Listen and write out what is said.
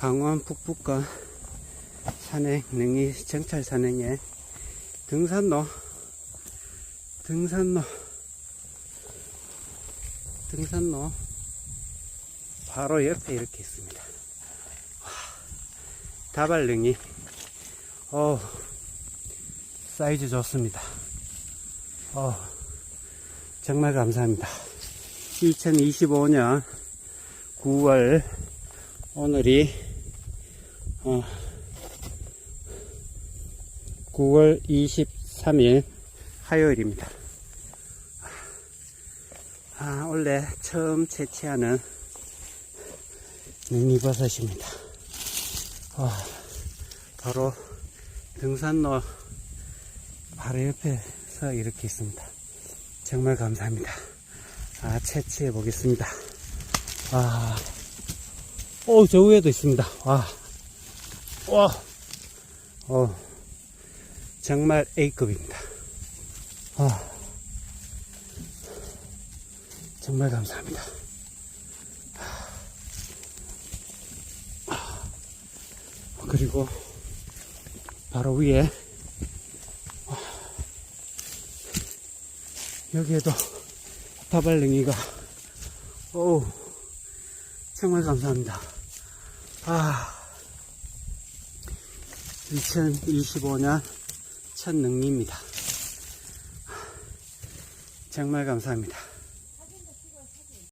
강원 북부권 산행, 능이 정찰 산행에 등산로, 등산로, 등산로 바로 옆에 이렇게 있습니다. 와, 다발능이, 어 사이즈 좋습니다. 어, 정말 감사합니다. 2025년 9월 오늘이 어, 9월 23일 화요일입니다. 아, 원래 처음 채취하는 능이버섯입니다. 어, 바로 등산로 바로 옆에서 이렇게 있습니다. 정말 감사합니다. 아, 채취해 보겠습니다. 아, 오, 저 위에도 있습니다. 와, 와, 어, 정말 A급입니다. 아, 정말 감사합니다. 아, 그리고 바로 위에 여기에도 다발랭이가 오 정말 감사합니다 아 2025년 첫 능리입니다. 정말 감사합니다